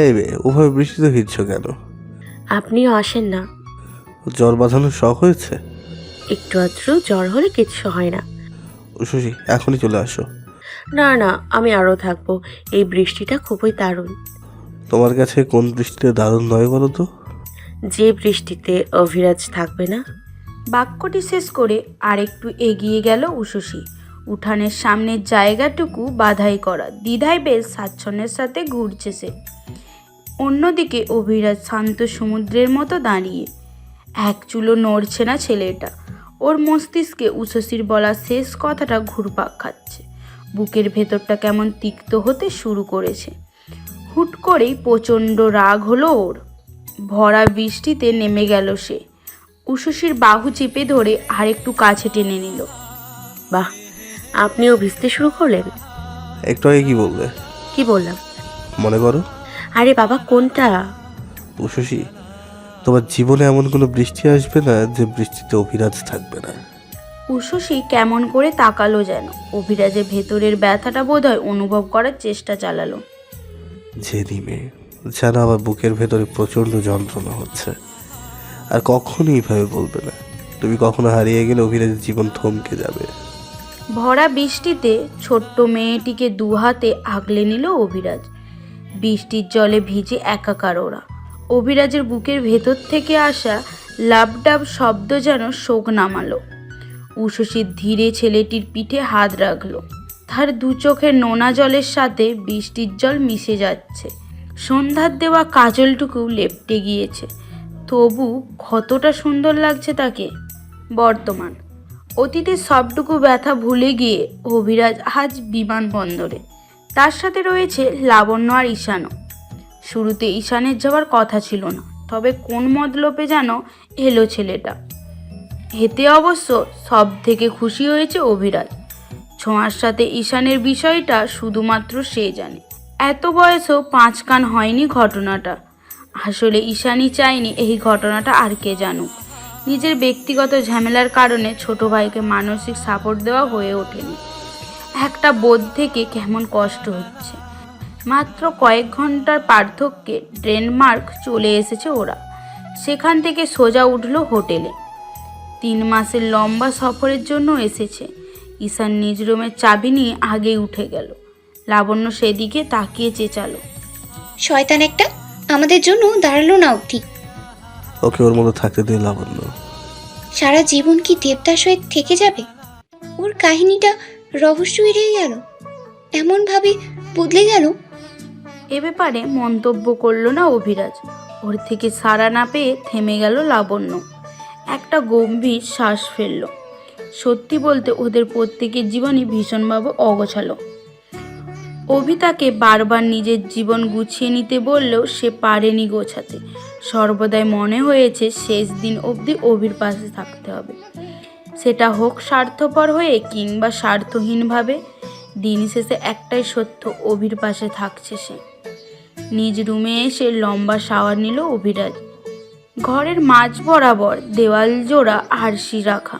এই বে ওভাবে বৃষ্টিতে ভিজছ কেন? আপনিও আসেন না। জ্বর বাঁধানোর শখ হয়েছে? একটু আধটু জ্বর হলে কিচ্ছু হয় না। শশী এখনই চলে আসো। না না আমি আরও থাকব। এই বৃষ্টিটা খুবই দারুণ। তোমার কাছে কোন বৃষ্টিতে দারুণ নয় বলো তো? যে বৃষ্টিতে অভিরাজ থাকবে না। বাক্যটি শেষ করে আরেকটু এগিয়ে গেল উষসী উঠানের সামনের জায়গাটুকু বাধাই করা। দ্বিধায় বেশ স্বাচ্ছন্দ্যের সাথে ঘুরছে সে। অন্যদিকে অভিরাজ শান্ত সমুদ্রের মতো দাঁড়িয়ে। এক চুলো নড়ছে না ছেলেটা। ওর মস্তিষ্কে উষসীর বলা শেষ কথাটা ঘুরপাক খাচ্ছে। বুকের ভেতরটা কেমন তিক্ত হতে শুরু করেছে। হুট করেই প্রচণ্ড রাগ হলো ওর। ভরা বৃষ্টিতে নেমে গেল সে। উষসীর বাহু চেপে ধরে আরেকটু কাছে টেনে নিল। বাহ আপনিও ভিজতে শুরু করলেন? একটু আগে কি বললে? কি বললাম? মনে করো। আরে বাবা কোনটা? উশসী তোমার জীবনে এমন কোনো বৃষ্টি আসবে না যে বৃষ্টিতে অভিরাজ থাকবে না। উষসী কেমন করে তাকালো যেন। অভিরাজের ভেতরের ব্যথাটা বোধহয় অনুভব করার চেষ্টা চালালো। যে নিমে যেন আমার বুকের ভেতরে প্রচণ্ড যন্ত্রণা হচ্ছে। আর কখনই এইভাবে বলবে না। তুমি কখনো হারিয়ে গেলে অভিরাজের জীবন থমকে যাবে। ভরা বৃষ্টিতে ছোট্ট মেয়েটিকে দুহাতে আগলে নিল অভিরাজ। বৃষ্টির জলে ভিজে একাকার ওরা। অভিরাজের বুকের ভেতর থেকে আসা লাবডাব শব্দ যেন শোক নামালো। উষসী ধীরে ছেলেটির পিঠে হাত রাখল। তার দু চোখের নোনা জলের সাথে বৃষ্টির জল মিশে যাচ্ছে। সন্ধ্যার দেওয়া কাজলটুকু লেপটে গিয়েছে। তবু কতটা সুন্দর লাগছে তাকে। বর্তমান। অতীতের সবটুকু ব্যথা ভুলে গিয়ে অভিরাজ আজ বিমানবন্দরে। তার সাথে রয়েছে লাবণ্য আর ঈশানও। শুরুতে ঈশানের যাওয়ার কথা ছিল না, তবে কোন মতলবে যেন এলো ছেলেটা। এতে অবশ্য সব থেকে খুশি হয়েছে অভিরাজ। ছোঁয়ার সাথে ঈশানের বিষয়টা শুধুমাত্র সে জানে। এত বয়সেও পাঁচ কান হয়নি ঘটনাটা। আসলে ঈশানই চায়নি এই ঘটনাটা আর কে জানুক। নিজের ব্যক্তিগত ঝামেলার কারণে ছোট ভাইকে মানসিক সাপোর্ট দেওয়া হয়ে ওঠেনি। একটা বোধ থেকে কেমন কষ্ট হচ্ছে। মাত্র কয়েক ঘণ্টার পার্থক্যে ডেনমার্ক চলে এসেছে ওরা। সেখান থেকে সোজা উঠল হোটেলে। তিন মাসের লম্বা সফরের জন্য এসেছে। ঈশান নিজ রুমের চাবি নিয়ে আগেই উঠে গেল। লাবণ্য সেদিকে তাকিয়ে চেঁচালো। শয়তান একটা আমাদের জন্য দাঁড়াল না অবধি। ওকে ওর মতো থাকতে দিয়ে লাবণ্য। সারা জীবন কি দেবদাস হয়ে থেকে যাবে? ওর কাহিনীটা রহস্য এড়িয়ে গেল? এমনভাবে বদলে গেল? এ ব্যাপারে মন্তব্য করল না অভিরাজ। ওর থেকে সাড়া না পেয়ে থেমে গেল লাবণ্য। একটা গম্ভীর শ্বাস ফেলল। সত্যি বলতে ওদের প্রত্যেকের জীবনই ভীষণভাবে অগোছালো। অভি তাকে বারবার নিজের জীবন গুছিয়ে নিতে বললেও সে পারেনি গোছাতে। সর্বদাই মনে হয়েছে শেষ দিন অবধি অভির পাশে থাকতে হবে। সেটা হোক স্বার্থপর হয়ে কিংবা স্বার্থহীনভাবে, দিন শেষে একটাই সত্য, অভির পাশে থাকছে সে। নিজ রুমে এসে লম্বা শাওয়ার নিল অভিরাজ। ঘরের মাঝ বরাবর দেওয়াল জোড়া আরশি রাখা।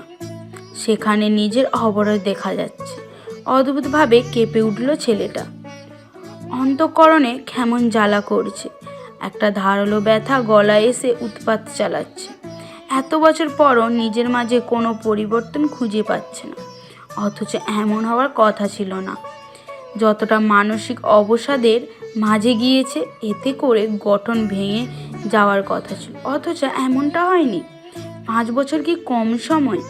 সেখানে নিজের অবরোধ দেখা যাচ্ছে। অদ্ভুতভাবে কেঁপে উঠল ছেলেটা। অন্তঃকরণে কেমন জ্বালা করছে। একটা ধারালো ব্যথা গলায় এসে উৎপাত চালাচ্ছে। এত বছর পরও নিজের মাঝে কোনো পরিবর্তন খুঁজে পাচ্ছে না। অথচ এমন হওয়ার কথা ছিল না। যতটা মানসিক অবসাদের মাঝে গিয়েছে, এতে করে গঠন ভেঙে যাওয়ার কথা ছিল। অথচ এমনটা হয়নি। পাঁচ বছর কি কম সময়,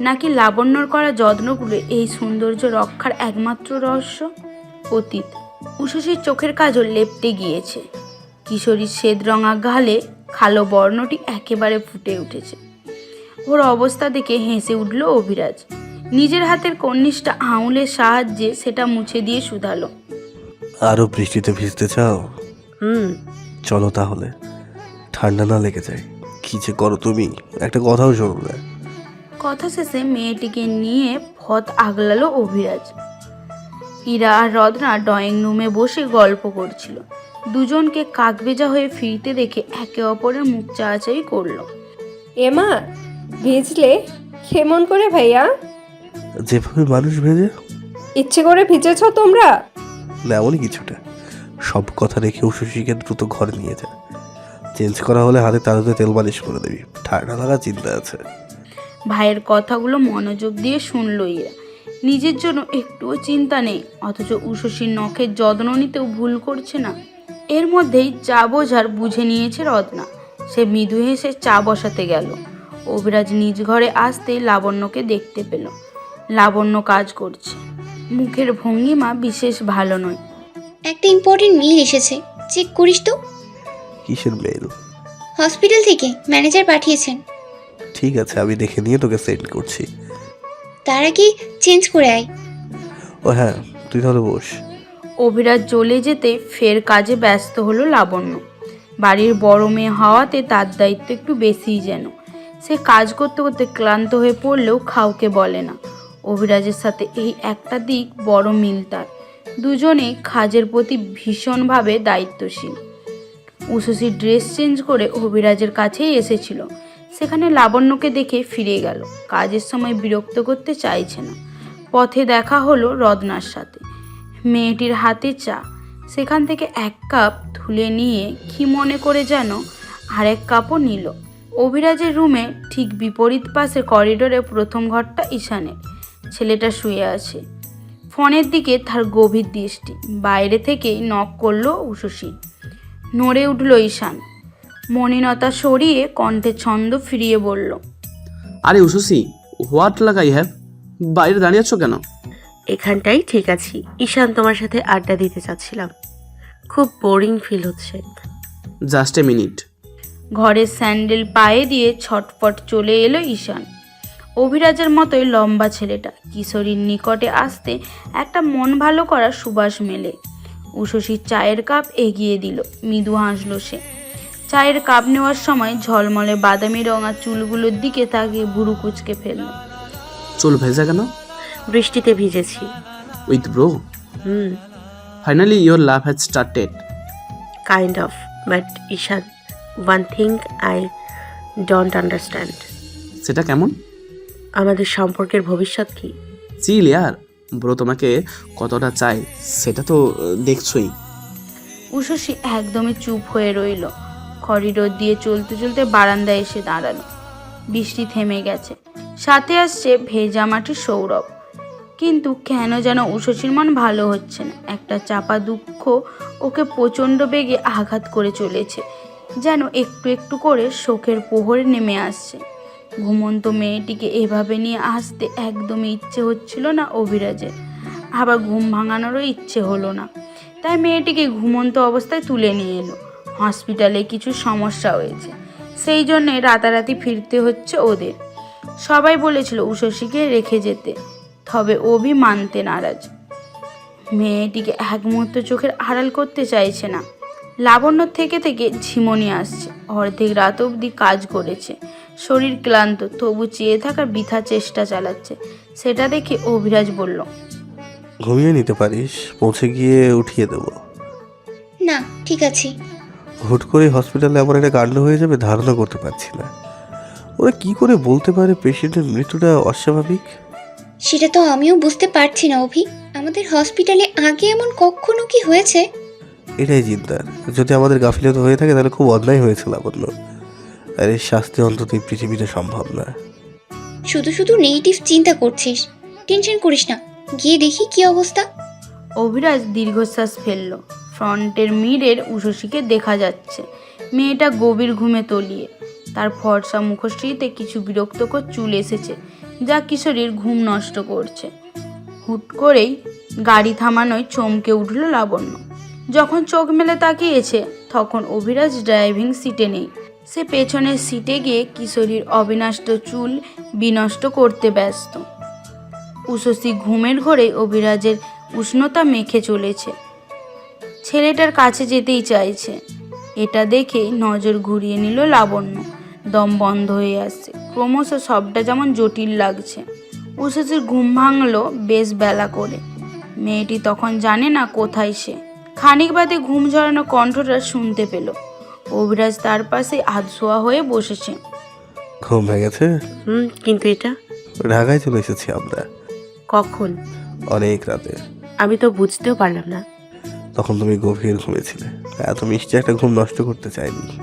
নাকি লাবণ্যর করা যত্নগুলো এই সৌন্দর্য রক্ষার একমাত্র রহস্য? অতীত, উষসীর চোখের কাজল লেপটে গিয়েছে। কিশোরীর শ্বেতরঙা গালে কালো বর্ণটি একেবারে ফুটে উঠেছে। ওর অবস্থা দেখে হেসে উঠল অভিরাজ। নিজের হাতের কর্নিশটা আঙুলের সাহায্যে সেটা মুছে দিয়ে শুধালো। আরও বৃষ্টিতে ভিজতে চাও? হুম। চলো তাহলে। ঠান্ডা না লেগে যায়। কি যে করো তুমি? একটা কথাও শোনো না। কথা শেষে মেয়েটিকে নিয়ে পথ আগলালো অভিরাজ। ইরা আর রদনা ড্রয়িং রুমে বসে গল্প করছিল। দুজনকে কাকবেজা হয়ে ফিরতে দেখে একে অপরের মুখ চাচাই করল। এমা ভিজলে কেমন করে ভাইয়া? যেভাবে মানুষ ভেজে। ইচ্ছে করে ভিজেছ তোমরা? না এমনই কিছুটা। সব কথা রেখে উশুশিকে দ্রুত ঘরে নিয়ে যা। চেঞ্জ করা হলে হাতে তাড়াতাড়ি তেল মালিশ করে দিবি। ঠান্ডা লাগা চিন্তা আছে। ভাইয়ের কথাগুলো মনোযোগ দিয়ে শুনল ইরা। নিজের জন্য একটুও চিন্তা নেই অথচ উষসীর নখের যত্ন নিতেও ভুল করছে না। এর মধ্যেই চা বোঝার বুঝে নিয়েছে রত্না। সে মৃদু হেসে চা বসাতে গেল। অভিরাজ নিজ ঘরে আসতে লাবণ্যকে দেখতে পেল। লাবণ্য কাজ করছে। মুখের ভঙ্গিমা বিশেষ ভালো নয়। একটা ইম্পর্টেন্ট মেইল এসেছে। চেক করিস তো। কিসের মেল হসপিটাল থেকে ম্যানেজার পাঠিয়েছেন। ঠিক আছে আমি দেখে নিয়ে তোকে সেন্ড করছি। তার আগে চেঞ্জ করে আয়। ও হ্যাঁ তুই তাহলে বস। অভিরাজ চলে যেতে ফের কাজে ব্যস্ত হলো লাবণ্য। বাড়ির বড় মেয়ে হওয়াতে তার দায়িত্ব একটু বেশিই যেন। সে কাজ করতে করতে ক্লান্ত হয়ে পড়লেও খাওকে বলে না। অভিরাজের সাথে এই একটা দিক বড় মিল তার। দুজনে খাজের প্রতি ভীষণভাবে দায়িত্বশীল। উষসী ড্রেস চেঞ্জ করে অভিরাজের কাছেই এসেছিল। সেখানে লাবণ্যকে দেখে ফিরে গেল। কাজের সময় বিরক্ত করতে চাইছে না। পথে দেখা হলো রত্নার সাথে। মেয়েটির হাতে চা। সেখান থেকে এক কাপ তুলে নিয়ে কি মনে করে যেন আরেক কাপও নিল। অভিরাজের রুমে ঠিক বিপরীত পাশে করিডোরে প্রথম ঘরটা ঈশানের। ছেলেটা শুয়ে আছে। ফোনের দিকে তার গভীর দৃষ্টি। বাইরে থেকেই নক করল উষসী। নড়ে উঠল ঈশান। মনিনতা সরিয়ে কণ্ঠে ছন্দ ফিরিয়ে বলল, আরে উশুসি হোয়াট লাগাই হ্যাভ বাইরে দাঁড়িয়ে আছো কেন? এখানটাই ঠিক আছি। ঈশান তোমার সাথে আড্ডা দিতে চাচ্ছিলাম। খুব বোরিং ফিল হচ্ছে। জাস্ট এ মিনিট ঘরের স্যান্ডেল পায়ে দিয়ে ছটফট চলে এলো ঈশান। অভিরাজের মতোই লম্বা ছেলেটা। কিশোরীর নিকটে আসতে একটা মন ভালো করা সুবাস মেলে। উষসীর চায়ের কাপ এগিয়ে দিল। মৃদু হাসলো সে। চায়ের কাপ নেওয়ার সময় ঝলমলে বাদামি রঙা চুলগুলোর দিকে তাকিয়ে ভুরু কুচকে ফেলল। চুল ভেজা কেন? বৃষ্টিতে ভিজেছি। With bro? Hmm. Finally your love has started kind of but Ishan one thing I don't understand সেটা কেমন? আমাদের সম্পর্কের ভবিষ্যৎ কি? চিল ইয়ার ব্রো তোমাকে কতটা চাই সেটা তো দেখছোই। উষসী একদমই চুপ হয়ে রইল। করিডোর দিয়ে চলতে চলতে বারান্দায় এসে দাঁড়াল। বৃষ্টি থেমে গেছে। সাথে আসছে ভেজা মাটির সৌরভ। কিন্তু কেন যেন উষসীর মন ভালো হচ্ছে না। একটা চাপা দুঃখ ওকে প্রচণ্ড বেগে আঘাত করে চলেছে, যেন একটু একটু করে শোকের পোহরে নেমে আসছে। ঘুমন্ত মেয়েটিকে এভাবে নিয়ে আসতে একদমই ইচ্ছে হচ্ছিল না অভিরাজের। আবার ঘুম ভাঙানোরও ইচ্ছে হলো না। তাই মেয়েটিকে ঘুমন্ত অবস্থায় তুলে নিয়ে এলো। হসপিটালে কিছু সমস্যা হয়েছে। সেই জন্যে রাতারাতি ফিরতে হচ্ছে ওদের। সবাই বলেছিল উষসীকে রেখে যেতে তবে অভি মানতে নারাজ। মেয়েটিকে এক মুহূর্ত চোখের আড়াল করতে চাইছে না। লাবণ্য থেকে থেকে ঝিমনি আসছে। অর্ধেক রাত অবধি কাজ করেছে। শরীর ক্লান্ত তবু চেয়ে থাকার বৃথা চেষ্টা চালাচ্ছে। সেটা দেখে অভিরাজ বলল ঘুমিয়ে নিতে পারিস পৌঁছে গিয়ে উঠিয়ে দেবো। না ঠিক আছে। হুট করে হসপিটালে আমার একটা কাণ্ড হয়ে যাবে ধারণা করতে পারছি না। ওরা কি করে বলতে পারে পেশেন্টের মৃত্যুটা অস্বাভাবিক? সেটা তো আমিও বুঝতে পারছি না অভি। আমাদের হসপিটালে আগে এমন কখনো কি হয়েছে? এটাই চিন্তার যদি আমাদের গাফিলত হয়ে থাকে তাহলে খুব অন্যায় হয়েছে লাবণ্য। আর এর শাস্তি অন্তত এই পৃথিবীতে সম্ভব না। শুধু শুধু নেগেটিভ চিন্তা করছিস। টেনশন করিস না। গিয়ে দেখি কি অবস্থা। অভিরাজ দীর্ঘশ্বাস ফেলল। ফ্রন্টের মিরের উষসীকে দেখা যাচ্ছে। মেয়েটা গভীর ঘুমে তলিয়ে। তার ফর্সা মুখশ্রীতে কিছু বিরক্তকর চুল এসেছে, যা কিশোরীর ঘুম নষ্ট করছে। হুট করেই গাড়ি থামানোয় চমকে উঠল লাবণ্য। যখন চোখ মেলে তাকিয়েছে, তখন অভিরাজ ড্রাইভিং সিটে নেই। সে পেছনের সিটে গিয়ে কিশোরীর অবিনষ্ট চুল বিনষ্ট করতে ব্যস্ত। উষসী ঘুমের ঘরে অভিরাজের উষ্ণতা মেখে চলেছে। ছেলেটার কাছে যেতেই চাইছে। এটা দেখেই নজর ঘুরিয়ে নিল লাবণ্য। দম বন্ধ হয়ে আসছে। ক্রমশ সবটা যেমন জটিল লাগছে। উষসীর ঘুম ভাঙলো বেশ বেলা করে। মেয়েটি তখন জানে না কোথায় সে। খানিক বাদে ঘুম ঝরানো কণ্ঠটা শুনতে পেল। অভিরাজ তার পাশে আধশোয়া হয়ে বসেছে। ঘুম ভেঙেছে হুম কিন্তু এটা? ঢাকায় চলে এসেছি আমরা। কখন? অনেক রাতে। আমি তো বুঝতেও পারলাম না। তখন তুমি গভীর ঘুমেছিলে এত মিষ্টি একটা ঘুম নষ্ট করতে চাইনি।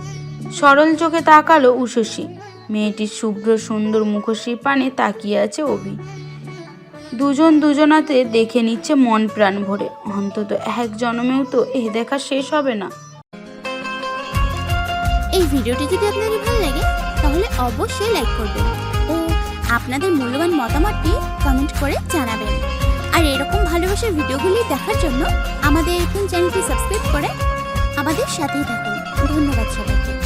সরল চোখে তাকালো উষসী। মেয়েটির শুভ্র সুন্দর মুখশ্রী পানে তাকিয়ে আছে অভি। দুজন দুজনাতে দেখে নিচ্ছে মন প্রাণ ভরে। অন্তত এক জন্মেও তো এ দেখা শেষ হবে না। এই ভিডিওটি যদি আপনাদের ভালো লাগে, তাহলে অবশ্যই লাইক করবেন ও আপনাদের মূল্যবান মতামতটি কমেন্ট করে জানাবেন। আর এরকম ভালোবাসার ভিডিওগুলি দেখার জন্য আমাদের এখন চ্যানেলটি সাবস্ক্রাইব করে আমাদের সাথেই থাকুন। ধন্যবাদ সবাইকে।